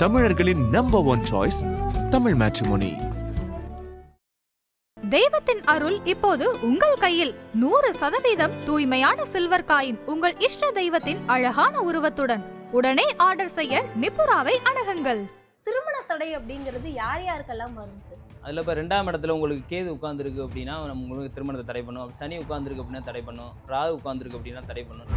தமிழர்களின் number one choice Tamil matrimony தெய்வத்தின் அருள் இப்போது உங்கள் கையில். நூறு சதவீதம் தூய்மையான சில்வர் காயின் உங்கள் இஷ்ட தெய்வத்தின் அழகான உருவத்துடன். உடனே ஆர்டர் செய்ய நிப்புராவை அணுகுங்கள். திருமண தடை அப்படிங்கிறது யார் யாருக்கெல்லாம் வரும் சார் அதில் இப்போ ரெண்டாம் இடத்துல உங்களுக்கு கேது உட்காந்துருக்கு அப்படின்னா நம்ம உங்களுக்கு திருமணத்தை தடை பண்ணும் சனி உட்காந்துருக்கு அப்படின்னா தடை பண்ணும் ராகு உட்காந்துருக்கு அப்படின்னா தடை பண்ணும்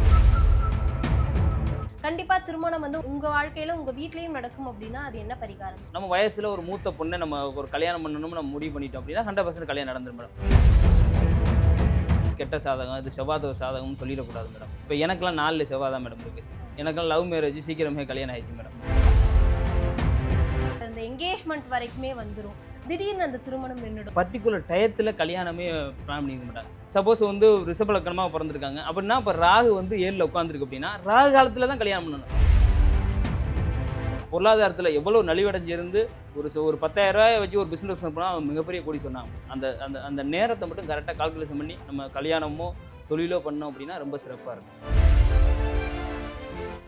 கண்டிப்பா திருமணம் வந்து உங்க வாழ்க்கையில உங்க வீட்லயும் நடக்கும் அப்படின்னா அது என்ன பரிகாரம்? நம்ம வயசில் ஒரு மூத்த பொண்ணை நம்ம ஒரு கல்யாணம் பண்ணணும்னு நம்ம முடிவு பண்ணிட்டோம் அப்படின்னா ஹண்ட்ரட் பர்சன்ட் கல்யாணம் நடந்துரும் மேடம் கெட்ட சாதகம் இது செவ்வாதவ சாதகம்னு சொல்லிடக்கூடாது மேடம் இப்போ எனக்கெல்லாம் நாலு செவ்வாய் தான் மேடம் இருக்குது எனக்கெல்லாம் லவ் மேரேஜ் சீக்கிரமே கல்யாணம் ஆயிடுச்சு மேடம் அந்த என்கேஜ்மெண்ட் வரைக்குமே வந்துரும். திடீர்னு அந்த திருமணம் என்னோட பர்டிகுலர் டயத்தில் கல்யாணமே பிளான் பண்ணிக்க மாட்டாங்க. சப்போஸ் வந்து ரிஷபலக்கணமாக பிறந்திருக்காங்க. அப்படின்னா இப்போ ராகு வந்து ஏழில் உட்காந்துருக்கு அப்படின்னா ராகு காலத்தில் தான் கல்யாணம் பண்ணணும். பொருளாதாரத்தில் எவ்வளோ நலிவடைஞ்சிருந்து ஒரு ச- ஒரு பத்தாயிரம் ரூபாய் வச்சு ஒரு பிஸ்னஸ் பண்ணால் அவன் மிகப்பெரிய கோடி சொன்னாங்க அந்த அந்த அந்த நேரத்தை மட்டும் கரெக்டாக கால்குலேஷன் பண்ணி நம்ம கல்யாணமோ தொழிலோ பண்ணோம் அப்படின்னா ரொம்ப சிறப்பாக இருக்கும்.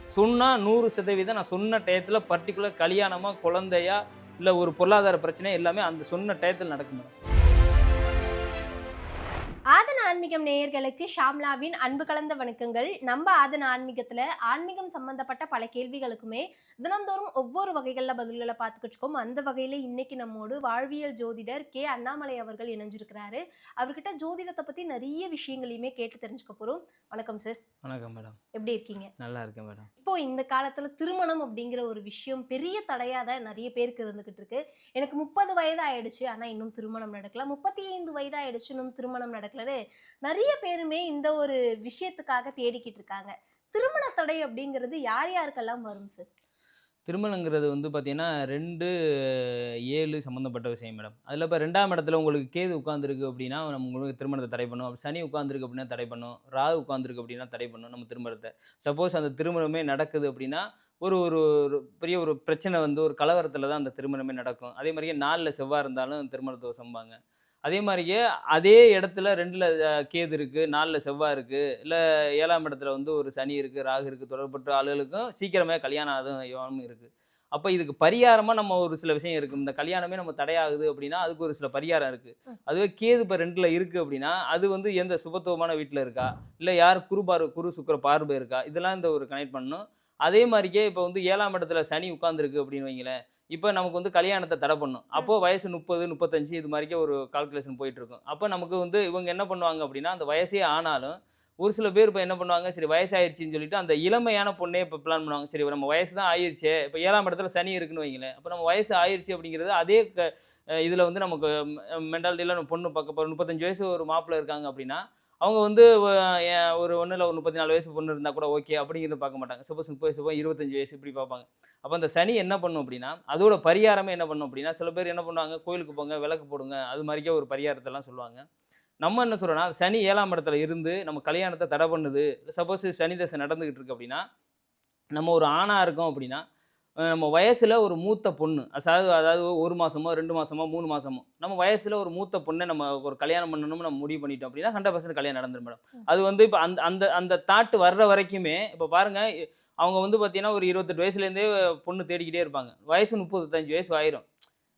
சொன்னால் நூறு சதவீதம் நான் சொன்ன டயத்தில் பர்டிகுலர் கல்யாணமாக குழந்தையா இல்லை ஒரு பொருளாதார பிரச்சனை எல்லாமே அந்த சொன்ன டயத்தில் நடக்கும்? மேடம் ஆன்மீகம் நேயர்களுக்கு ஷாம்லாவின் அன்பு கலந்த வணக்கங்கள். நம்ம ஆதன ஆன்மீகத்துல ஆன்மீகம் சம்பந்தப்பட்ட பல கேள்விகளுக்குமே தினம்தோறும் ஒவ்வொரு வகைகள்ல பதில்களை பார்த்துக்கிட்டு அந்த வகையில இன்னைக்கு நம்மோடு வாழ்வியல் ஜோதிடர் கே. அண்ணாமலை அவர்கள் இணைஞ்சிருக்கிறாரு. அவர்கிட்ட ஜோதிடத்தை பத்தி நிறைய விஷயங்களையுமே கேட்டு தெரிஞ்சுக்க போறோம். வணக்கம் சார் வணக்கம் மேடம் எப்படி இருக்கீங்க? நல்லா இருக்கேன் மேடம் இப்போ இந்த காலத்துல திருமணம் அப்படிங்கிற ஒரு விஷயம் பெரிய தடையா தான் நிறைய பேருக்கு இருந்துகிட்டு இருக்கு. எனக்கு முப்பது வயது ஆயிடுச்சு ஆனா இன்னும் திருமணம் நடக்கல. முப்பத்தி ஐந்து வயது ஆயிடுச்சு இன்னும் திருமணம் நடக்கலன்னு நிறைய பேருமே இந்த ஒரு விஷயத்துக்காக தேடிக்கிட்டு இருக்காங்க. திருமண தடை அப்படிங்கிறது யார் யாருக்கெல்லாம் வரும் சார் திருமணங்கிறது வந்து பார்த்தீங்கன்னா ரெண்டு ஏழு சம்மந்தப்பட்ட விஷயம் மேடம் அதில் இப்போ ரெண்டாம் இடத்துல உங்களுக்கு கேது உட்காந்துருக்கு அப்படின்னா நம்ம உங்களுக்கு திருமணத்தை தடை பண்ணும். அப்படி சனி உட்காந்துருக்கு அப்படின்னா தடை பண்ணும். ராகு உட்காந்துருக்கு அப்படின்னா தடை பண்ணும் நம்ம திருமணத்தை. சப்போஸ் அந்த திருமணமே நடக்குது அப்படின்னா ஒரு ஒரு ஒரு பெரிய ஒரு பிரச்சனை வந்து ஒரு கலவரத்தில் தான் அந்த திருமணமே நடக்கும். அதே மாதிரியே நாளில் செவ்வாய் இருந்தாலும் திருமண தோசம்பாங்க அதே மாதிரியே அதே இடத்துல ரெண்டில் கேது இருக்குது நாலில் செவ்வாய் இருக்குது இல்லை ஏழாம் இடத்துல வந்து ஒரு சனி இருக்குது ராகு இருக்குது தொடர்பட்ட ஆளுகளுக்கும் சீக்கிரமே கல்யாணம் ஆகும் யோகமும் இருக்குது அப்போ இதுக்கு பரிகாரமாக நம்ம ஒரு சில விஷயம் இருக்குது இந்த கல்யாணமே நம்ம தடையாகுது அப்படின்னா அதுக்கு ஒரு சில பரிகாரம் இருக்குது அதுவே கேது இப்போ ரெண்டில் இருக்குது அப்படின்னா அது வந்து எந்த சுபத்துவமான வீட்டில் இருக்கா? இல்லை யார் குரு பார்வை குரு சுக்கிர பார்வை இருக்கா? இதெல்லாம் இந்த ஒரு கனெக்ட் பண்ணணும். அதே மாதிரிக்கே இப்போ வந்து ஏழாம் இடத்துல சனி உட்காந்துருக்கு அப்படின்னு வைங்களேன். இப்போ நமக்கு வந்து கல்யாணத்தை தடை பண்ணும். அப்போது வயசு முப்பது முப்பத்தஞ்சு இது மாதிரிக்கே ஒரு கால்குலேஷன் போயிட்டு இருக்கும். அப்போ நமக்கு வந்து இவங்க என்ன பண்ணுவாங்க அப்படின்னா அந்த வயசே ஆனாலும் ஒரு சில பேர் இப்போ என்ன பண்ணுவாங்க சரி வயசாயிருச்சுன்னு சொல்லிட்டு அந்த இளமையான பொண்ணே இப்போ பிளான் பண்ணுவாங்க. சரி நம்ம வயசு தான் ஆயிருச்சே இப்போ ஏழாம் இடத்துல சனி இருக்குன்னு வைங்களேன். அப்போ நம்ம வயசு ஆயிருச்சு அப்படிங்கிறது அதே க இதில் வந்து நமக்கு மென்டாலிட்டியில் நம்ம பொண்ணு பார்க்க முப்பத்தஞ்சு வயசு ஒரு மாப்பிள்ளை இருக்காங்க அப்படின்னா அவங்க வந்து ஒரு ஒன்றில் ஒரு முப்பத்தி நாலு வயசு பொண்ணு இருந்தால் கூட ஓகே அப்படிங்கிறது பார்க்க மாட்டாங்க. சப்போஸ் முப்பது வயசு போய் இருபத்தஞ்சு வயசு இப்படி பார்ப்பாங்க. அப்போ அந்த சனி என்ன பண்ணும் அப்படின்னா அதோட பரிகாரமே என்ன பண்ணும் அப்படின்னா சில பேர் என்ன பண்ணுவாங்க கோயிலுக்கு போங்க விளக்கு போடுங்க அது மாதிரிக்கே ஒரு பரிகாரத்தெல்லாம் சொல்லுவாங்க. நம்ம என்ன சொல்கிறோன்னா சனி ஏழாம் இடத்துல இருந்து நம்ம கல்யாணத்தை தடை பண்ணுது. சப்போஸ் சனி தசை நடந்துக்கிட்டு இருக்கு அப்படின்னா நம்ம ஒரு ஆணாக இருக்கோம் அப்படின்னா நம்ம வயசில் ஒரு மூத்த பொண்ணு. அதாவது அதாவது ஒரு மாதமோ ரெண்டு மாதமோ மூணு மாதமோ நம்ம வயசில் ஒரு மூத்த பொண்ணை நம்ம ஒரு கல்யாணம் பண்ணணும்னு நம்ம முடிவு பண்ணிட்டோம் அப்படின்னா ஹண்ட்ரட் பர்சன்ட் கல்யாணம் நடந்துரும் மேடம். அது வந்து இப்போ அந்த அந்த அந்த தாட்டு வர்ற வரைக்குமே இப்போ பாருங்கள் அவங்க வந்து பார்த்தீங்கன்னா ஒரு இருபத்தெட்டு வயசுலேருந்தே பொண்ணு தேடிக்கிட்டே இருப்பாங்க. வயசு முப்பத்தஞ்சு வயசு ஆயிரும்.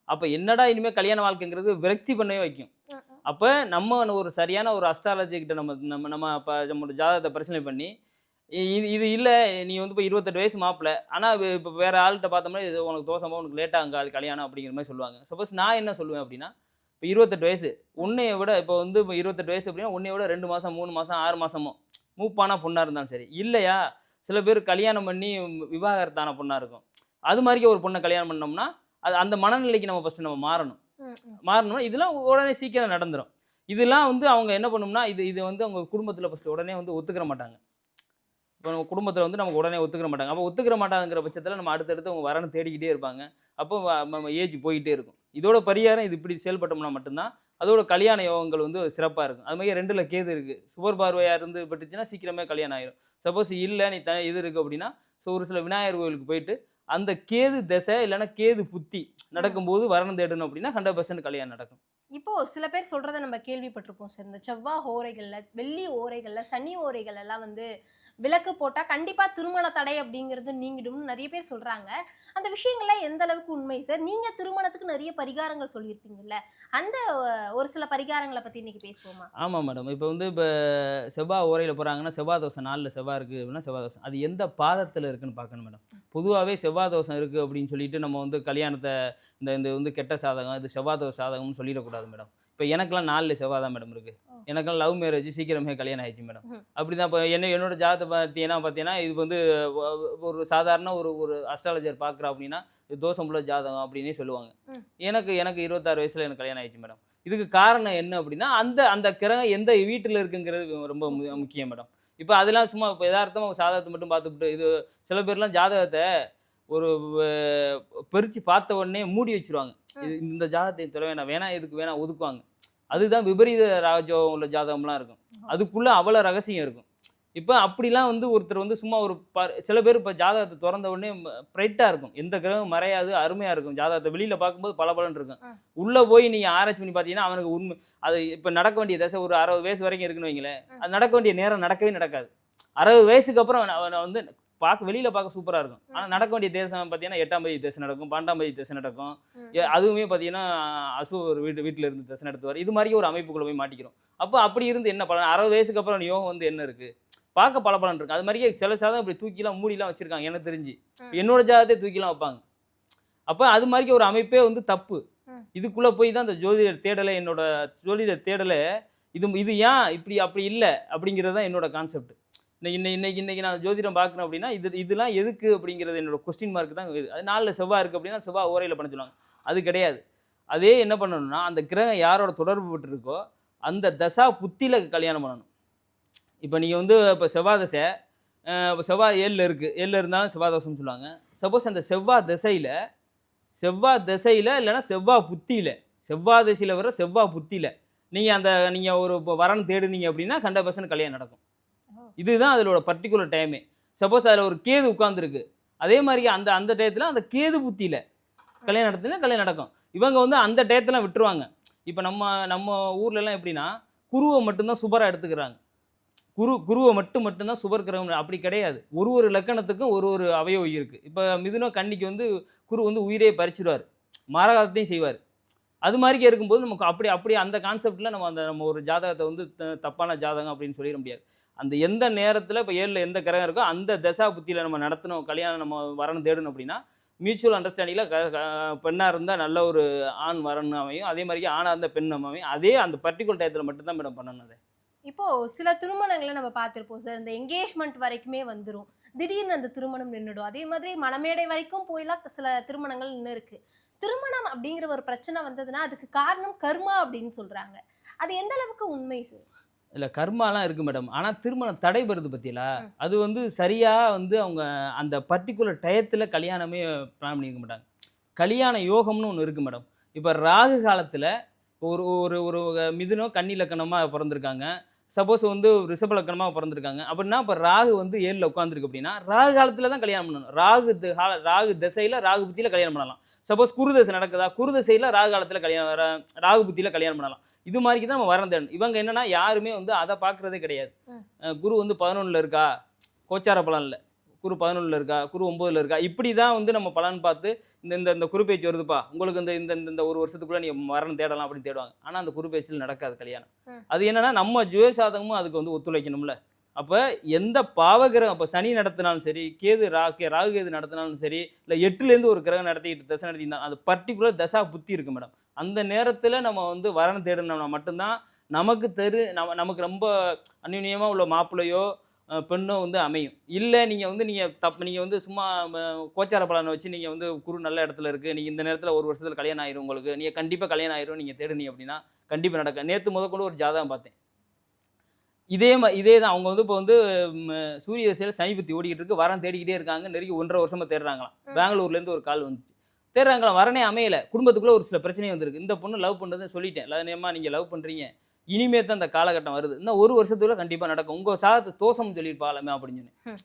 அப்போ என்னடா இனிமேல் கல்யாண வாழ்க்கைங்கிறது விரக்தி பண்ணவே வைக்கும். அப்போ நம்ம ஒரு சரியான ஒரு அஸ்ட்ராலஜி கிட்ட நம்ம நம்ம நம்ம அப்போ நம்மளோட ஜாதகத்தை பிரச்சனை பண்ணி இது இது இல்லை. நீ வந்து இப்போ இருபத்தெட்டு வயசு மாப்பிள்ள ஆனால் இப்போ வேறு ஆள்கிட்ட பார்த்தோம்னா இது உனக்கு தோசமாக உனக்கு லேட்டாக கல்யாணம் அப்படிங்கிற மாதிரி சொல்லுவாங்க. சப்போஸ் நான் என்ன சொல்லுவேன் அப்படின்னா இப்போ இருபத்தெட்டு வயசு. உன்னைய விட இப்போ வந்து இப்போ இருபத்தெட்டு வயசு அப்படின்னா உன்னைய விட ரெண்டு மாதம் மூணு மாதம் ஆறு மாதமோ மூப்பான பொண்ணாக இருந்தாலும் சரி. இல்லையா? சில பேர் கல்யாணம் பண்ணி விவாகரத்தான பொண்ணாக இருக்கும். அது மாதிரிக்கே ஒரு பொண்ணை கல்யாணம் பண்ணோம்னா அது அந்த மனநிலைக்கு நம்ம ஃபஸ்ட்டு நம்ம மாறணும். மாறணும் இதெல்லாம் உடனே சீக்கிரம் நடந்துரும். இதெல்லாம் வந்து அவங்க என்ன பண்ணணும்னா இது இது வந்து அவங்க குடும்பத்தில் ஃபஸ்ட்டு உடனே வந்து ஒத்துக்கிற மாட்டாங்க. இப்போ நம்ம குடும்பத்தில் வந்து நமக்கு உடனே ஒத்துக்கிற மாட்டாங்க. அப்போ ஒத்துக்கிற மாட்டாங்கிற பட்சத்தில் நம்ம அடுத்தடுத்து அவங்க வரணும் தேடிக்கிட்டே இருப்பாங்க. அப்போ நம்ம ஏஜ் போயிட்டே இருக்கும். இதோட பரிகாரம் இது இப்படி செயல்பட்டோம்னா மட்டும்தான் அதோட கல்யாண யோகங்கள் வந்து சிறப்பாக இருக்கும். அது மாதிரி ரெண்டில் கேது இருக்குது சுவர் பார்வையாக இருந்து பட்டுச்சுன்னா சீக்கிரமே கல்யாணம் ஆயிரும். சப்போஸ் இல்லை நீ த இது இருக்குது அப்படின்னா ஸோ ஒரு சில விநாயகர் கோயிலுக்கு போயிட்டு அந்த கேது தசை இல்லைன்னா கேது புத்தி நடக்கும்போது வரணும் தேடணும் அப்படின்னா ஹண்ட்ரட் பர்சன்ட் கல்யாணம் நடக்கும். இப்போ சில பேர் சொல்றதை நம்ம கேள்விப்பட்டிருப்போம் சார். இந்த செவ்வாய் ஓரைகள்ல வெள்ளி ஓரைகள்ல சனி ஓரைகள் எல்லாம் வந்து விளக்கு போட்டால் கண்டிப்பாக திருமண தடை அப்படிங்கிறது நீங்கிடும்னு நிறைய பேர் சொல்கிறாங்க அந்த விஷயங்கள்லாம் எந்த அளவுக்கு உண்மை சார்? நீங்கள் திருமணத்துக்கு நிறைய பரிகாரங்கள் சொல்லியிருப்பீங்கல்ல? அந்த ஒரு சில பரிகாரங்களை பற்றி இன்னைக்கு பேசுவோமா? ஆமாம் மேடம். இப்போ வந்து இப்போ செவ்வாய் ஓரையில் போகிறாங்கன்னா செவ்வாய் தோசை நாளில் செவ்வாய் இருக்குது அப்படின்னா செவ்வாய் தோசை. அது எந்த பாதத்தில் இருக்குன்னு பார்க்கணும் மேடம். பொதுவாகவே செவ்வாய் தோசை இருக்குது அப்படின்னு சொல்லிட்டு நம்ம வந்து கல்யாணத்தை இந்த இந்த வந்து கெட்ட சாதகம் இது செவ்வாய் தோசை சாதகம்னு சொல்லிடக்கூடாது மேடம். இப்போ எனக்கெல்லாம் நாலில் செவ்வாய் தான் மேடம் இருக்குது எனக்கெல்லாம் லவ் மேரேஜ் சீக்கிரமே கல்யாணம் ஆயிடுச்சு மேடம். அப்படி தான் இப்போ என்ன என்னோட ஜாதத்தை பார்த்தீங்கன்னா பார்த்தீங்கன்னா இது வந்து ஒரு சாதாரண ஒரு ஒரு அஸ்ட்ராலஜர் பார்க்குறா அப்படின்னா இது தோசம் உள்ள ஜாதகம் அப்படின்னே சொல்லுவாங்க. எனக்கு எனக்கு இருபத்தாறு வயசில் எனக்கு கல்யாணம் ஆயிடுச்சு மேடம். இதுக்கு காரணம் என்ன அப்படின்னா அந்த அந்த கிரகம் எந்த வீட்டில் இருக்குங்கிறது ரொம்ப முக்கியம் மேடம். இப்போ அதெல்லாம் சும்மா இப்போ யதார்த்தமாக சாதகத்தை மட்டும் பார்த்துக்கிட்டு இது சில பேர்லாம் ஜாதகத்தை ஒரு பெருச்சு பார்த்த உடனே மூடி வச்சிருவாங்க. இது இந்த ஜாதகத்தை தொலை வேணாம் வேணாம் இதுக்கு வேணாம் ஒதுக்குவாங்க. அதுதான் விபரீத ராஜோகம் உள்ள ஜாதகம்லாம் இருக்கும். அதுக்குள்ளே அவ்வளோ ரகசியம் இருக்கும். இப்போ அப்படிலாம் வந்து ஒருத்தர் வந்து சும்மா ஒரு ப சில பேர் இப்போ ஜாதகத்தை திறந்த உடனே பிரைட்டாக இருக்கும். எந்த கிரகம் மறையாது அருமையாக இருக்கும். ஜாதகத்தை வெளியில் பார்க்கும்போது பளபளன்னு இருக்கும். ம். உள்ளே போய் நீங்கள் ஆராய்ச்சி பண்ணி பார்த்தீங்கன்னா அவனுக்கு உண்மை அது இப்போ நடக்க வேண்டிய தசை ஒரு அறுபது வயசு வரைக்கும் இருக்குன்னு வைங்களேன். அது நடக்க வேண்டிய நேரம் நடக்கவே நடக்காது. அறுபது வயசுக்கு அப்புறம் அவனை வந்து பார்க்க வெளியில் பார்க்க சூப்பராக இருக்கும். ஆனால் நடக்க வேண்டிய தேசம் பார்த்தீங்கன்னா எட்டாம் பதி தேசம் நடக்கும் பன்னெண்டாம் பதி தேசம் நடக்கும். அதுவுமே பார்த்தீங்கன்னா அசு ஒரு வீட்டு வீட்டில் இருந்து தசை நடத்துவார். இது மாதிரி ஒரு அமைப்புக்குள்ள போய் மாட்டிக்கிறோம். அப்போ அப்படி இருந்து என்ன பலன்? அறுபது வயசுக்கு அப்புறம் யோகம் வந்து என்ன இருக்குது பார்க்க பல பலன் இருக்கு. அது மாதிரியே சில சாதம் இப்படி தூக்கிலாம் மூடிலாம் வச்சிருக்காங்க எனக்கு தெரிஞ்சு. என்னோட ஜாதகத்தை தூக்கிலாம் வைப்பாங்க. அப்போ அது மாதிரி ஒரு அமைப்பே வந்து தப்பு. இதுக்குள்ளே போய் தான் இந்த ஜோதிடர் தேடலை என்னோட ஜோதிடர் தேடலை இது இது ஏன் இப்படி அப்படி இல்லை அப்படிங்கிறது தான் என்னோட கான்செப்ட் இன்னைக்கு இன்னைக்கு இன்னைக்கு நான் ஜோதிடம் பார்க்குறேன் அப்படின்னா இது இதெல்லாம் எதுக்கு அப்படிங்கிறது என்னோட கொஸ்டின் மார்க் தான். இது. அது நாளில் செவ்வாய் இருக்குது அப்படின்னா செவ்வாய் ஓரையில் பண்ண சொல்லுவாங்க. அது கிடையாது. அதே என்ன பண்ணணும்னா அந்த கிரகம் யாரோட தொடர்பு பட்டிருக்கோ அந்த தசா புத்தியில் கல்யாணம் பண்ணணும். இப்போ நீங்கள் வந்து இப்போ செவ்வாய் தசை இப்போ செவ்வாய் ஏழில் இருக்குது ஏழில் இருந்தாலும் செவ்வாய் தோசைன்னு சொல்லுவாங்க. சப்போஸ் அந்த செவ்வாய் திசையில் செவ்வாய் திசையில் இல்லைன்னா செவ்வாய் புத்தியில் செவ்வாய் திசையில் வர செவ்வாய் புத்தியில் நீங்கள் அந்த நீங்கள் ஒரு இப்போ வரன் தேடுனீங்க அப்படின்னா ஹண்ட்ரட் பர்சன்ட் கல்யாணம் நடக்கும். இதுதான் அதோட பர்டிகுலர் டைமே சப்போஸ் அதில் ஒரு கேது உட்காந்துருக்கு அதே மாதிரி அந்த அந்த டயத்தில் அந்த கேது புத்தியில் கல்யாணம் நடத்தினா கல்யாணம் நடக்கும். இவங்க வந்து அந்த டயத்தெலாம் விட்டுருவாங்க. இப்போ நம்ம நம்ம ஊர்லலாம் எப்படின்னா குருவை மட்டும்தான் சுபராக எடுத்துக்கிறாங்க. குரு குருவை மட்டும் மட்டும்தான் சுபர் கிரகம் அப்படி கிடையாது. ஒரு ஒரு லக்கணத்துக்கும் ஒரு ஒரு அவயோ இருக்குது இப்போ மிதுனம் கன்னிக்கு வந்து குரு வந்து உயிரே பறிச்சிடுவார். மாரகாலத்தையும் செய்வார். அது மாதிரிக்கே இருக்கும்போது நமக்கு அப்படி அப்படி அந்த கான்செப்டில் நம்ம அந்த நம்ம ஒரு ஜாதகத்தை வந்து த- தப்பான ஜாதகம் அப்படின்னு சொல்லிட முடியாது. அந்த எந்த நேரத்தில் இப்போ ஏழில் எந்த கிரகம் இருக்கோ அந்த தசா புத்தியில் நம்ம நடத்தணும் கல்யாணம் நம்ம வரணும் தேடணும் அப்படின்னா மியூச்சுவல் அண்டர்ஸ்டாண்டிங்கில் க பெண்ணாக இருந்தால் நல்ல ஒரு ஆண் வரணும் அமையும். அதே மாதிரி ஆணாக இருந்தால் பெண் அமையும். அதே அந்த பர்டிகுலர் டயத்தில் மட்டும்தான் மேடம் பண்ணணும் அதை. இப்போ சில திருமணங்களை நம்ம பார்த்துருப்போம் சார் இந்த என்கேஜ்மெண்ட் வரைக்குமே வந்துடும் திடீர்னு அந்த திருமணம் நின்றுடும் அதே மாதிரி மணமேடை வரைக்கும் போயெல்லாம் சில திருமணங்கள் நின்று இருக்கு. திருமணம் அப்படிங்கிற ஒரு பிரச்சனை வந்ததுன்னா அதுக்கு காரணம் கர்மா அப்படின்னு சொல்றாங்க. அது எந்த அளவுக்கு உண்மை சார் இல்லை கர்மாலாம் இருக்குது மேடம் ஆனால் திருமணம் தடைபடுறது பற்றியலா ம். அது வந்து சரியாக வந்து அவங்க அந்த பர்டிகுலர் டயத்தில் கல்யாணமே பிளான் பண்ணியிருக்க மாட்டாங்க. கல்யாண யோகம்னு ஒன்று இருக்குது மேடம் இப்போ ராகு காலத்தில் ஒரு ஒரு ஒரு மிதுனம் கன்னி லக்கணமாக பிறந்திருக்காங்க. சப்போஸ் வந்து ரிஷப லக்கணமாக பிறந்திருக்காங்க. அப்படின்னா இப்போ ராகு வந்து ஏழில் உட்காந்துருக்கு அப்படின்னா ராகு காலத்தில் தான் கல்யாணம் பண்ணணும். ராகு ராகு திசையில் ராகு புத்தியில் கல்யாணம் பண்ணலாம். சப்போஸ் குரு தசை நடக்குதா குரு தசையில் ராகு காலத்தில் கல்யாணம் ராகு புத்தியில் கல்யாணம் பண்ணலாம். இது மாதிரி தான் நம்ம வரணும் தேடணும். இவங்க என்னன்னா யாருமே வந்து அதை பார்க்குறதே கிடையாது. குரு வந்து பதினொன்றில் இருக்கா? கோச்சார பலன் இல்லை குரு பதினொன்றில் இருக்கா குரு ஒம்போதில் இருக்கா? இப்படி தான் வந்து நம்ம பலன் பார்த்து இந்த இந்த இந்த குரு பேச்சு வருதுப்பா. உங்களுக்கு இந்த இந்த இந்த- ஒரு வருஷத்துக்குள்ள நீ வரணும் தேடலாம் அப்படின்னு தேடுவாங்க. ஆனால் அந்த குரு பேச்சில் நடக்காது கல்யாணம். அது என்னன்னா நம்ம ஜுவேசாதகமும் அதுக்கு வந்து ஒத்துழைக்கணும்ல. அப்போ எந்த பாவகிரகம் அப்போ சனி நடத்தினாலும் சரி கேது ரா கே ராகு கேது நடத்தினாலும் சரி இல்லை எட்டுலேருந்து ஒரு கிரகம் நடத்திட்டு தசை நடத்தினா அது பர்டிகுலர் தசா புத்தி இருக்கு மேடம் அந்த நேரத்தில் நம்ம வந்து வரணும் தேடணும்னா மட்டும்தான் நமக்கு தெரு நம்ம நமக்கு ரொம்ப அந்யுன்யமாக உள்ள மாப்பிள்ளையோ அஹ், பெண்ணோ வந்து அமையும். இல்லை நீங்கள் வந்து நீங்கள் தப்பு நீங்கள் வந்து சும்மா கோச்சார பலனை வச்சு நீங்கள் வந்து குரு நல்ல இடத்துல இருக்குது நீங்கள் இந்த நேரத்தில் ஒரு வருஷத்தில் கல்யாணம் ஆயிரும் உங்களுக்கு. நீங்கள் கண்டிப்பாக கல்யாணம் ஆயிரும் நீங்கள் தேடுனீங்க அப்படின்னா கண்டிப்பாக நடக்க நேற்று முதற்கொண்டு ஒரு ஜாதகம் பார்த்தேன். இதே மா இதே தான். அவங்க வந்து இப்போ வந்து சூரிய திசையில் சனி புத்தி ஓடிக்கிட்டு இருக்கு. வரம் தேடிக்கிட்டே இருக்காங்க. நெருங்கி ஒன்றரை வருஷமாக தேடுறாங்களாம். பெங்களூர்லேருந்து ஒரு கால் வந்துச்சு. தேடுறாங்களாம். வரனே அமையல. குடும்பத்துக்குள்ள ஒரு சில பிரச்சனை வந்திருக்கு. இந்த பொண்ணு லவ் பண்ணுறதுன்னு சொல்லிட்டேன். லவனேமா நீங்கள் லவ் பண்ணுறீங்க இனிமே தான் அந்த காலகட்டம் வருது. இன்னும் ஒரு வருஷத்துக்குள்ள கண்டிப்பாக நடக்கும். உங்கள் சாதத்தை தோசம் சொல்லியிருப்பாளமே அப்படின்னு சொன்னேன்.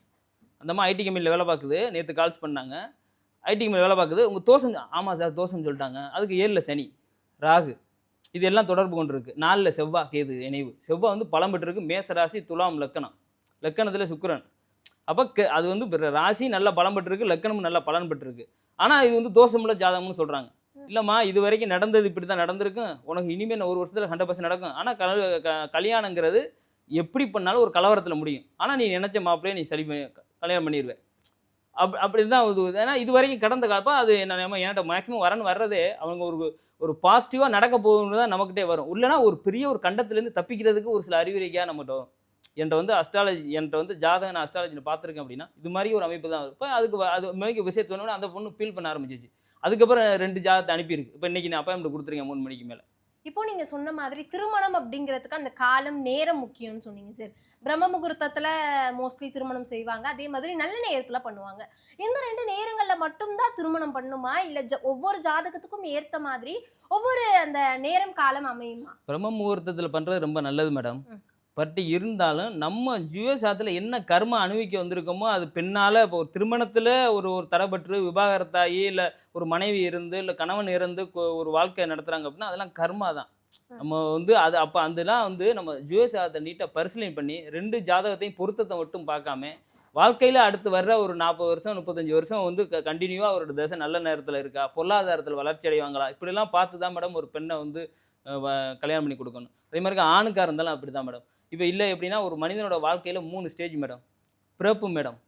அந்தம்மா ஐடி கம்பெனியில் வேலை பார்க்குது. நேற்று கால்ஸ் பண்ணாங்க. ஐடி கம்பெனியில் வேலை பார்க்குது. உங்கள் தோசம் ஆமாம் சார் தோசம் சொல்லிட்டாங்க. அதுக்கு ஏழில் சனி ராகு இது எல்லாம் தொடர்பு கொண்டு இருக்கு நாலில் செவ்வாய் கேது இணைவு செவ்வாய் வந்து பலம் பெற்றிருக்கு. மேசராசி துலாம் லக்கணம். லக்கணத்தில் சுக்கிரன். அப்போ அது வந்து ராசி நல்ல பலம் பெற்றிருக்கு. லக்கணமும் நல்ல பலன் பெற்றிருக்கு. ஆனால் இது வந்து தோஷமுள்ள ஜாதகம்னு சொல்கிறாங்க இல்லைம்மா இது வரைக்கும் நடந்தது இப்படி தான் நடந்திருக்கும். உனக்கு இனிமேல் ஒரு வருஷத்தில் ஹண்ட்ரட் பர்சன்ட் நடக்கும். ஆனால் கல க- கல்யாணங்கிறது எப்படி பண்ணாலும் ஒரு கலவரத்தில் முடியும். ஆனால் நீ நினச்ச மாப்பிள்ளையே நீ சரி பண்ணி கல்யாணம் பண்ணிடுவேன் அப் அப்படி தான் இது. ஏன்னா இது வரைக்கும் கடந்த காலப்போ அது என்ன என்கிட்ட மேக்ஸிமம் வரன்னு வர்றதே அவங்க ஒரு ஒரு பாசிட்டிவாக நடக்க போகணும்னு தான் நமக்கிட்டே வரும். இல்லைனா ஒரு பெரிய ஒரு கண்டத்துலேருந்து தப்பிக்கிறதுக்கு ஒரு சில அறிவுரைக்காக நம்மகிட்ட வரும் என்கிட்ட வந்து அஸ்ட்ராலஜி என்கிட்ட வந்து ஜாதகம் நான் அஸ்ட்ராலஜியில் பார்த்துருக்கேன் அப்படின்னா இது மாதிரி ஒரு அமைப்பு தான். இப்போ அதுக்கு அது மிக விஷயத்து அந்த பொண்ணு ஃபீல் பண்ண ஆரம்பிச்சிச்சு அதுக்கப்புறம் ரெண்டு ஜாதகத்தை அனுப்பியிருக்கு. இப்போ இன்னைக்கு நான் அப்பாயின்மெண்ட் கொடுத்துருக்கேன் மூணு மணிக்கு மேலே. இப்போ நீங்க சொன்ன மாதிரி திருமணம் அப்படிங்கிறதுக்கு அந்த காலம் நேரம் முக்கியம்னு சொன்னீங்க சார் பிரம்ம முகூர்த்தத்துல மோஸ்ட்லி திருமணம் செய்வாங்க. அதே மாதிரி நல்ல நேரத்துல பண்ணுவாங்க. இந்த ரெண்டு நேரங்கள்ல மட்டும்தான் திருமணம் பண்ணுமா? இல்ல ஜ- ஒவ்வொரு ஜாதகத்துக்கும் ஏத்த மாதிரி ஒவ்வொரு அந்த நேரம் காலம் அமையுமா? பிரம்ம முகூர்த்தத்தில் பண்ணுறது ரொம்ப நல்லது மேடம். பட் இருந்தாலும் நம்ம ஜீவசாத்தில் என்ன கர்ம அனுபவிக்க வந்திருக்கோமோ அது பெண்ணால் இப்போ ஒரு திருமணத்தில் ஒரு ஒரு தடைபட்டு விவாகரத்தாகி இல்லை ஒரு மனைவி இருந்து இல்லை கணவன் இருந்து ஒரு வாழ்க்கை நடத்துகிறாங்க அப்படின்னா அதெல்லாம் கர்மா தான். நம்ம வந்து அது அப்போ அதெல்லாம் வந்து நம்ம ஜீவசாதத்தை நீட்டாக பரிசீலனை பண்ணி ரெண்டு ஜாதகத்தையும் பொருத்தத்தை மட்டும் பார்க்காம வாழ்க்கையில் அடுத்து வர்ற ஒரு நாற்பது வருஷம் முப்பத்தஞ்சு வருஷம் வந்து கண்டினியூவாக அவரோட தசை நல்ல நேரத்தில் இருக்கா? பொருளாதாரத்தில் வளர்ச்சி அடைவாங்களா? இப்படிலாம் பார்த்து தான் மேடம் ஒரு பெண்ணை வந்து கல்யாணம் பண்ணி கொடுக்கணும். அதே மாதிரி ஆணுக்காக இருந்தாலும் அப்படி தான் மேடம். இப்போ இல்லை எப்படின்னா ஒரு மனிதனோட வாழ்க்கையில் மூணு ஸ்டேஜ் மேடம் பிறப்பு மேடம்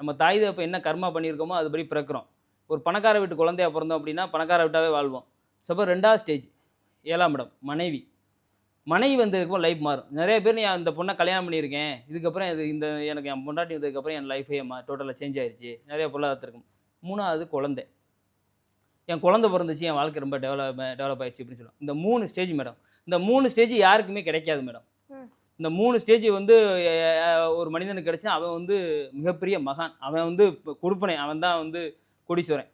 நம்ம தாய் தகப்ப என்ன கர்மா பண்ணியிருக்கோமோ அதுபடி பிறக்கிறோம். ஒரு பணக்கார வீட்டு குழந்தையா பிறந்தோம் அப்படின்னா பணக்கார வீட்டாகவே வாழ்வோம். சப்போ ரெண்டாவது ஸ்டேஜ் ஏழாம் மேடம் மனைவி. மனைவி வந்ததுக்கப்புறம் லைஃப் மாறும். நிறைய பேர் நீ அந்த பொண்ணை கல்யாணம் பண்ணியிருக்கேன். இதுக்கப்புறம் இது இந்த எனக்கு என் பொண்டாட்டி வந்ததுக்கப்புறம் என் லைஃபே மா டோட்டலாக சேஞ்ச் ஆயிடுச்சு நிறைய பொருளாதாரத்திற்கும் மூணாவது குழந்தை. என் குழந்தை பிறந்துச்சு என் வாழ்க்கை ரொம்ப டெவலப் டெவலப் ஆயிடுச்சு அப்படின்னு சொல்லுவோம் இந்த மூணு ஸ்டேஜ் மேடம் இந்த மூணு ஸ்டேஜ் யாருக்குமே கிடைக்காது மேடம் இந்த மூணு ஸ்டேஜ் வந்து ஒரு மனிதனுக்கு கிடைச்சா அவன் வந்து மிகப்பெரிய மகான். அவன் வந்து இப்ப கொடுப்பனை அவன் தான் வந்து கொடீஸ்வரன்.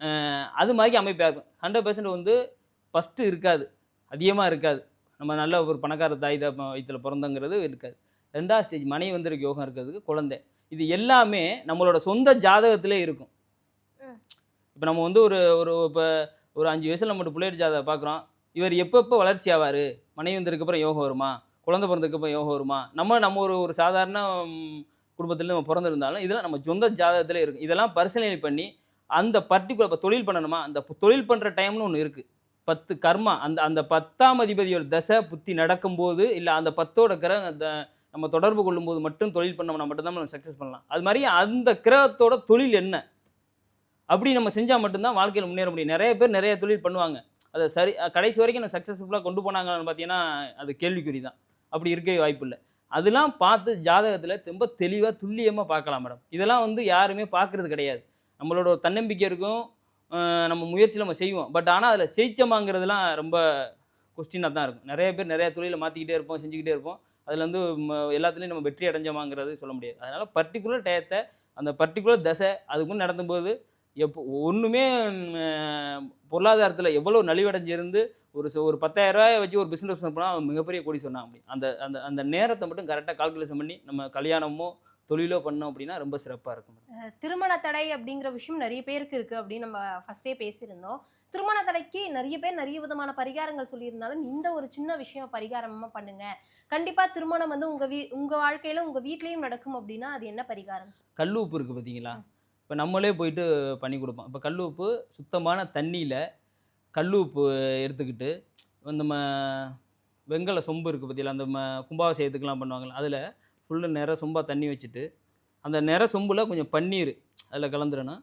அஹ், அது மாதிரி அமைப்பாக இருக்கும் ஹண்ட்ரட் பர்சன்ட் வந்து ஃபஸ்ட்டு இருக்காது. அதிகமாக இருக்காது. நம்ம நல்ல ஒரு பணக்கார தாய் வயிற்றில் பிறந்தங்கிறது இருக்காது. ரெண்டாவது ஸ்டேஜ் மனைவி வந்திருக்கு யோகம் இருக்கிறதுக்கு குழந்தை. இது எல்லாமே நம்மளோட சொந்த ஜாதகத்திலே இருக்கும். இப்போ நம்ம வந்து ஒரு ஒரு இப்போ ஒரு அஞ்சு வயசில் நம்ம பிள்ளையர் ஜாதகம் பார்க்குறோம். இவர் எப்பப்போ வளர்ச்சி ஆவார்? மனைவி வந்ததுக்கப்புறம் யோகம் வருமா? குழந்தை பிறந்ததுக்கப்புறம் யோகம் வருமா? நம்ம நம்ம ஒரு ஒரு சாதாரண குடும்பத்தில் நம்ம பிறந்திருந்தாலும் இதெல்லாம் நம்ம சொந்த ஜாதகத்தில் இருக்கும் இதெல்லாம் பரிசீலனை பண்ணி அந்த பர்டிகுலர் இப்போ தொழில் பண்ணணுமா? அந்த தொழில் பண்ணுற டைம்னு ஒன்று இருக்குது பத்து கர்மா அந்த அந்த பத்தாம் அதிபதியோட தசை புத்தி நடக்கும்போது இல்லை அந்த பத்தோட கிரக அந்த நம்ம தொடர்பு கொள்ளும்போது மட்டும் தொழில் பண்ணோம்னா மட்டும்தான் நம்ம சக்ஸஸ் பண்ணலாம். அது மாதிரி அந்த கிரகத்தோட தொழில் என்ன? அப்படி நம்ம செஞ்சால் மட்டும்தான் வாழ்க்கையில் முன்னேற முடியும். நிறைய பேர் நிறைய தொழில் பண்ணுவாங்க. அதை சரி கடைசி வரைக்கும் நான் சக்ஸஸ்ஃபுல்லாக கொண்டு போனாங்கன்னு பார்த்தீங்கன்னா அது கேள்விக்குறி தான் அப்படி இருக்கவே வாய்ப்பு இல்லை அதெல்லாம் பார்த்து ஜாதகத்தில் ரொம்ப தெளிவாக துல்லியமாக பார்க்கலாம் மேடம். இதெல்லாம் வந்து யாருமே பார்க்குறது கிடையாது. நம்மளோட தன்னம்பிக்கை இருக்கும். நம்ம முயற்சி நம்ம செய்வோம். பட் ஆனால் அதில் ஜெயிச்சோமாங்கிறதுலாம் ரொம்ப கொஸ்டினாக தான் இருக்கும். நிறைய பேர் நிறைய தொழிலை மாற்றிக்கிட்டே இருப்போம் செஞ்சுக்கிட்டே இருப்போம். அதில் வந்து ம- எல்லாத்துலேயும் நம்ம வெற்றி அடைஞ்சோமாங்கிறது சொல்ல முடியாது. அதனால் பர்டிகுலர் டயத்தை அந்த பர்டிகுலர் தசை அதுக்கும் நடந்தும்போது எப்போ ஒன்றுமே பொருளாதாரத்தில் எவ்வளோ நலிவடைஞ்சிருந்து ஒரு ஒரு பத்தாயிரம் ரூபாயை வச்சு ஒரு பிஸ்னஸ் பண்ணால் அவன் மிகப்பெரிய கொடி சொன்னான் அப்படி. அந்த அந்த அந்த நேரத்தை மட்டும் கரெக்டாக கால்குலேஷன் பண்ணி நம்ம கல்யாணமோ தொழிலோ பண்ணோம் அப்படின்னா ரொம்ப சிறப்பாக இருக்கும் திருமண தடை அப்படிங்கிற விஷயம் நிறைய பேருக்கு இருக்கு அப்படின்னு நம்ம ஃபர்ஸ்டே பேசியிருந்தோம். திருமண தடைக்கு நிறைய பேர் நிறைய விதமான பரிகாரங்கள் சொல்லியிருந்தாலும் இந்த ஒரு சின்ன விஷயம் பரிகாரமா பண்ணுங்க. கண்டிப்பா திருமணம் வந்து உங்க வீ உங்க வாழ்க்கையில உங்க வீட்லயும் நடக்கும் அப்படின்னா அது என்ன பரிகாரம்? கல் உப்பு இருக்குது பார்த்தீங்களா இப்போ நம்மளே போயிட்டு பண்ணி கொடுப்போம். இப்போ கல் உப்பு சுத்தமான தண்ணியில் கல் உப்பு எடுத்துக்கிட்டு நம்ம வெங்கல சொம்பு இருக்குது பார்த்தீங்களா அந்த ம கும்பாபிஷேகத்துக்கெலாம் பண்ணுவாங்கல்ல அதில் ஃபுல்லு நிற சொம்பாக தண்ணி வச்சுட்டு அந்த நிற சொம்பில் கொஞ்சம் பன்னீர் அதில் கலந்துடணும்.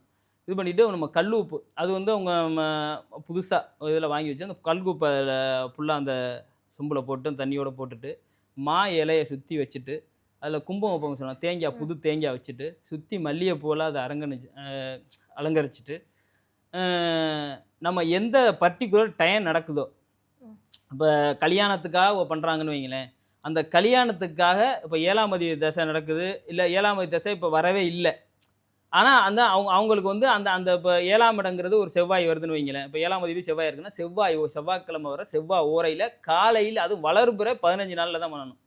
இது பண்ணிவிட்டு நம்ம கல் உப்பு அது வந்து அவங்க புதுசாக இதில் வாங்கி வச்சு அந்த கல் உப்பு அதில் ஃபுல்லாக அந்த சொம்பில் போட்டு தண்ணியோடு போட்டுட்டு மா இலையை சுற்றி வச்சுட்டு அதில் கும்பம் வைப்பாங்க சொன்னால் தேங்காய் புது தேங்காய் வச்சுட்டு சுற்றி மல்லிகைப்பூவில் அதை அரங்கணிச்சு அலங்கரிச்சிட்டு நம்ம எந்த பர்டிகுலர் டைம் நடக்குதோ. இப்போ கல்யாணத்துக்காக பண்ணுறாங்கன்னு வைங்களேன். அந்த கல்யாணத்துக்காக இப்போ ஏழாம் அதிபதி தசை நடக்குது இல்லை ஏழாம் அதிபதி தசை இப்போ வரவே இல்லை. ஆனால் அந்த அவங்க அவங்களுக்கு வந்து அந்த அந்த இப்போ ஏழாம் இடங்கிறது ஒரு செவ்வாய் வருதுன்னு வைங்களேன். இப்போ ஏழாம் அதிபதி செவ்வாய் இருக்குன்னா செவ்வாய் செவ்வாய்க்கிழமை வர செவ்வாய் ஓரையில் காலையில் அதுவும் வளர்புற பதினஞ்சு நாளில் தான் பண்ணணும்.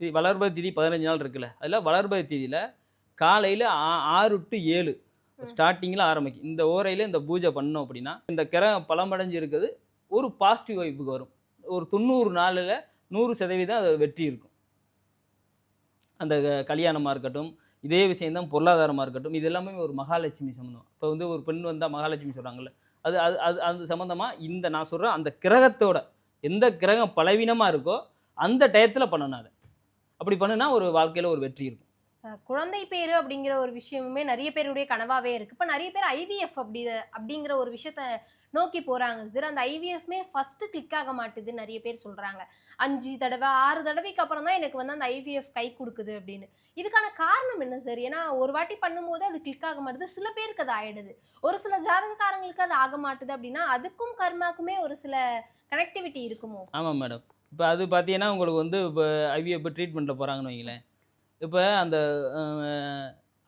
தி வளர்பதி திதி பதினஞ்சு நாள் இருக்குல்ல அதில் வளர்பதி திதியில் காலையில் ஆறு டு ஏழு. ஸ்டார்டிங்கில் ஆரம்பிக்கும். இந்த ஓரையில் இந்த பூஜை பண்ணோம் அப்படின்னா இந்த கிரகம் பலமடைஞ்சு இருக்குது ஒரு பாசிட்டிவ் வைப்புக்கு வரும். ஒரு தொண்ணூறு நாளில் நூறு சதவீதம் அது வெற்றி இருக்கும். அந்த கல்யாணமாக இருக்கட்டும் இதே விஷயம்தான் பொருளாதாரமாக இருக்கட்டும் இது எல்லாமே ஒரு மகாலட்சுமி சம்மந்தம் இப்போ வந்து ஒரு பெண் வந்தால் மகாலட்சுமி சொல்கிறாங்கல்ல அது அது அது அது சம்மந்தமாக இந்த நான் சொல்கிறேன் அந்த கிரகத்தோட எந்த கிரகம் பலவீனமாக இருக்கோ அந்த டயத்தில் பண்ணணும் அதை. அப்படி பண்ணுனா ஒரு வாழ்க்கையில் ஒரு வெற்றி இருக்கும். குழந்தை பேரு அப்படிங்கிற ஒரு விஷயமுமே நிறைய பேருடைய கனவாவே இருக்கு. இப்போ நிறைய பேர் ஐவிஎஃப் அப்படி அப்படிங்கிற ஒரு விஷயத்த நோக்கி போறாங்க. சார் அந்த ஐவிஎஃப்மே ஃபர்ஸ்ட் கிளிக் ஆக மாட்டுது நிறைய பேர் சொல்றாங்க. அஞ்சு தடவை ஆறு தடவைக்கு அப்புறம் தான் எனக்கு வந்து அந்த ஐவிஎஃப் கை கொடுக்குது அப்படின்னு. இதுக்கான காரணம் என்ன சார் ஏன்னா ஒரு வாட்டி பண்ணும்போது அது கிளிக் ஆக மாட்டுது. சில பேருக்கு அது ஆயிடுது. ஒரு சில ஜாதகக்காரங்களுக்கு அது ஆக மாட்டுது அப்படின்னா அதுக்கும் கர்மாக்குமே ஒரு சில கனெக்டிவிட்டி இருக்குமோ? ஆமாம் மேடம் இப்போ அது பார்த்தீங்கன்னா உங்களுக்கு வந்து இப்போ ஐவிஎஃப் ட்ரீட்மெண்ட்டில் போகிறாங்கன்னு வைங்களேன். இப்போ அந்த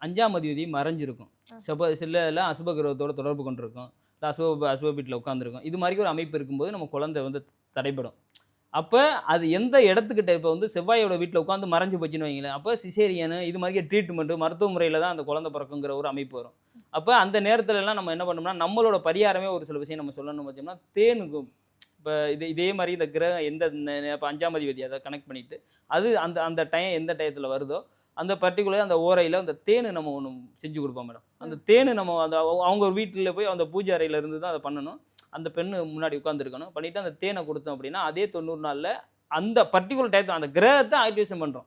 அஞ்சாம் அதிபதி மறைஞ்சிருக்கும். ஆ. செப்ப சில எல்லாம் அசுப கிரகத்தோட தொடர்பு கொண்டிருக்கும். இல்லை அசுப அசுப வீட்டில் உட்காந்துருக்கும் இது மாதிரி ஒரு அமைப்பு இருக்கும்போது நம்ம குழந்தை வந்து தடைப்படும் அப்போ அது எந்த இடத்துக்கிட்ட இப்போ வந்து செவ்வாயோட வீட்டில் உட்காந்து மறைஞ்சு போச்சுன்னு வைங்களேன். அப்போ சிசேரியனு இது மாதிரி ட்ரீட்மெண்ட்டு மருத்துவ முறையில் தான் அந்த குழந்தை பிறக்குங்கிற ஒரு அமைப்பு வரும். அப்போ அந்த நேரத்துல எல்லாம் நம்ம என்ன பண்ணோம்னா நம்மளோட பரிகாரமே ஒரு சில விஷயம் நம்ம சொல்லணும் வச்சோம்னா தேனுக்கு இப்போ இது இதே மாதிரி இந்த கிரகம் எந்த இப்போ அஞ்சாம் அதிபதி அதை கனெக்ட் பண்ணிட்டு அது அந்த அந்த டைம் எந்த டயத்தில் வருதோ அந்த பர்டிகுலர் அந்த ஓரையில் அந்த தேனு நம்ம ஒன்று செஞ்சு கொடுப்போம் மேடம் அந்த தேனு நம்ம அந்த அவ- அவங்க ஒரு வீட்டில் போய் அந்த பூஜை அறையில இருந்து தான் அதை பண்ணணும். அந்த பெண்ணு முன்னாடி உட்காந்துருக்கணும் பண்ணிட்டு அந்த தேனை கொடுத்தோம் அப்படின்னா அதே தொண்ணூறு நாளில் அந்த பர்டிகுலர் டயத்தில் அந்த கிரகத்தை ஆக்டிவேஷன் பண்ணுறோம்.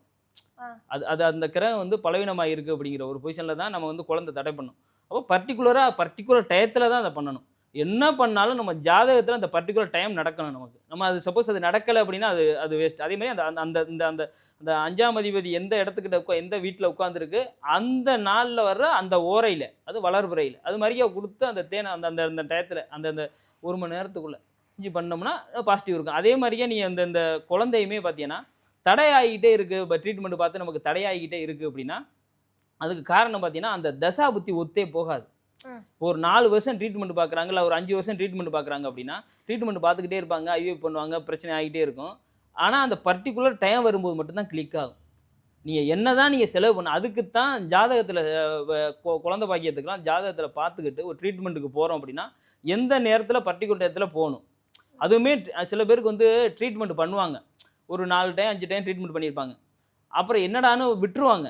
அது அது அந்த கிரகம் வந்து பலவீனமாக இருக்குது அப்படிங்கிற ஒரு பொசிஷனில் தான் நம்ம வந்து குழந்தை தடை பண்ணும். அப்போ பர்டிகுலராக பர்டிகுலர் டயத்தில் தான் அதை பண்ணணும். என்ன பண்ணாலும் நம்ம ஜாதகத்தில் அந்த பர்டிகுலர் டைம் நடக்கணும் நமக்கு. நம்ம அது சப்போஸ் அது நடக்கலை அப்படின்னா அது அது வேஸ்ட் அதே மாதிரி அந்த அந்த- அந்த இந்த அந்த அந்த அஞ்சாம் அதிபதி எந்த இடத்துக்கிட்ட உட்கா எந்த வீட்டில் உட்காந்துருக்கு அந்த நாளில் வர்ற அந்த ஓரையில் அது வளர்புறையில் அது மாதிரியே கொடுத்து அந்த தேனை அந்த அந்த அந்த டயத்தில் அந்த அந்த ஒரு மணி நேரத்துக்குள்ளே செஞ்சு பண்ணோம்னா பாசிட்டிவ் இருக்கும். அதே மாதிரியே நீ அந்த இந்த குழந்தையுமே பார்த்தீங்கன்னா தடையாகிட்டே இருக்குது இப்போ ட்ரீட்மெண்ட் பார்த்து நமக்கு தடையாகிக்கிட்டே இருக்குது அப்படின்னா அதுக்கு காரணம் பார்த்தீங்கன்னா அந்த தசா புத்தி ஒத்தே போகாது. ஒரு நாலு வருஷம் ட்ரீட்மெண்ட் பார்க்குறாங்க இல்லை ஒரு அஞ்சு வருஷம் ட்ரீட்மெண்ட் பார்க்குறாங்க அப்படின்னா ட்ரீட்மெண்ட் பார்த்துக்கிட்டே இருப்பாங்க ஐவிஎஃப் பண்ணுவாங்க பிரச்சனை ஆகிட்டே இருக்கும். ஆனால் அந்த பர்டிகுலர் டைம் வரும்போது மட்டும்தான் கிளிக் ஆகும். நீங்கள் என்ன தான் நீங்கள் செலவு பண்ண அதுக்கு தான் ஜாதகத்தில் குழந்தை பாக்கியத்துக்கெலாம் ஜாதகத்தில் பார்த்துக்கிட்டு ஒரு ட்ரீட்மெண்ட்டுக்கு போகிறோம் அப்படின்னா எந்த நேரத்தில் பர்டிகுலர் டயத்தில் போகணும். அதுவுமே சில பேருக்கு வந்து ட்ரீட்மெண்ட் பண்ணுவாங்க. ஒரு நாலு டைம் அஞ்சு டைம் ட்ரீட்மெண்ட் பண்ணியிருப்பாங்க. அப்புறம் என்னடான்னு விட்டுருவாங்க.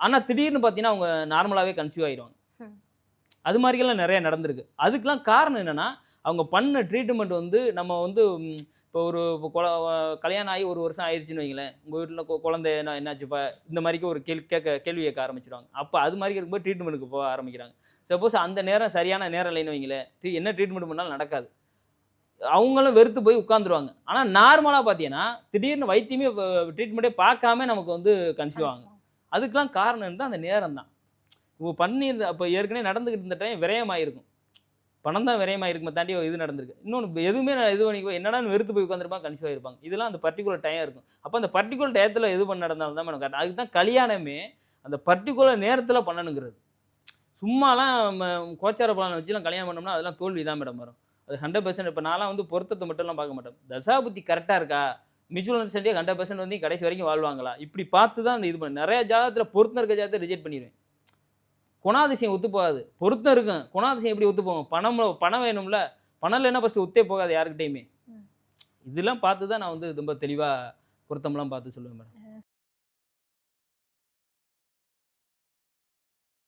ஆனால் திடீர்னு பார்த்தீங்கன்னா அவங்க நார்மலாகவே கன்சியூவ் ஆகிடுவாங்க அது மாதிரிலாம் நிறைய நடந்திருக்கு. அதுக்கெலாம் காரணம் என்னென்னா அவங்க பண்ண ட்ரீட்மெண்ட் வந்து நம்ம வந்து இப்போ ஒரு இப்போ கொல கல்யாணம் ஆகி ஒரு வருஷம் ஆயிடுச்சுன்னு வைங்களேன். உங்கள் வீட்டில் குழந்தை என்ன என்னாச்சுப்பா இந்த மாதிரிக்கு ஒரு கேள்வி கேட்க கேள்வி கேட்க ஆரம்பிச்சிடுவாங்க அப்போ அது மாதிரி இருக்கும்போது ட்ரீட்மெண்ட்டுக்கு போக ஆரம்பிக்கிறாங்க. சப்போஸ் அந்த நேரம் சரியான நேரம் இல்லைன்னு வைங்களேன். என்ன ட்ரீட்மெண்ட் பண்ணாலும் நடக்காது. அவங்களும் வெறுத்து போய் உட்காந்துருவாங்க ஆனால் நார்மலாக பார்த்தீங்கன்னா திடீர்னு வைத்தியமே ட்ரீட்மெண்ட்டே பார்க்காம நமக்கு வந்து கன்சீவ் ஆகும். அதுக்கெலாம் காரணம் இருந்தால் அந்த நேரம் தான். இப்போ பண்ணியிருந்த அப்போ ஏற்கனவே நடந்துக்கிட்டு இருந்த டைம் விரயமாயிருக்கும். பணம் தான் விரயமாயிருக்குமே தாண்டி இது நடந்திருக்கு. இன்னொன்று எதுவுமே நான் இது பண்ணிக்கோ என்னடா வெறுத்து போய் உட்காந்துருப்பாங்க கன்சீவ் ஆயிருப்பாங்க இதெல்லாம் அந்த பர்டிகுலர் டைம் இருக்கும். அப்போ அந்த பர்டிகுலர் டயத்தில் எது பண்ண நடந்தாலும் தான் மேடம் அதுக்கு தான் கல்யாணமே அந்த பர்டிகுலர் நேரத்தில் பண்ணணுங்கிறது. சும்மாலாம் கோச்சார பலனை வச்சுலாம் கல்யாணம் பண்ணோம்னா அதெல்லாம் தோல்வி தான் மேடம் வரும். அது ஹண்ட்ரட் பர்சன்ட் இப்போ நான்லாம் வந்து பொருத்தத்தை மட்டும்லாம் பார்க்க மாட்டேன். தசாபுத்தி கரெக்டாக இருக்கா? மியூச்சுவல் அண்டர்ஸ்டாண்டிங் ஹண்ட்ரட் பர்சன்ட் வந்து கடைசி வரைக்கும் வாழ்வாங்களா? இப்படி பார்த்து தான் அந்த இது பண்ண. நிறைய ஜாதகத்தில் பொருத்தம் இருக்க ஜாதகத்தை ரிஜெக்ட் பண்ணிடுவேன். குணாதிசயம் ஒத்து போகாது பொருத்தம் இருக்கும். குணாதிசயம் எப்படி ஒத்து போகும் பணம் பணம் வேணும்ல. பணம் இல்லைன்னா ஃபஸ்ட்டு ஒத்தே போகாது யாருக்கிட்டையுமே. இதெல்லாம் பார்த்து தான் நான் வந்து ரொம்ப தெளிவாக பொருத்தம்லாம் பார்த்து சொல்லுவேன் மேடம்.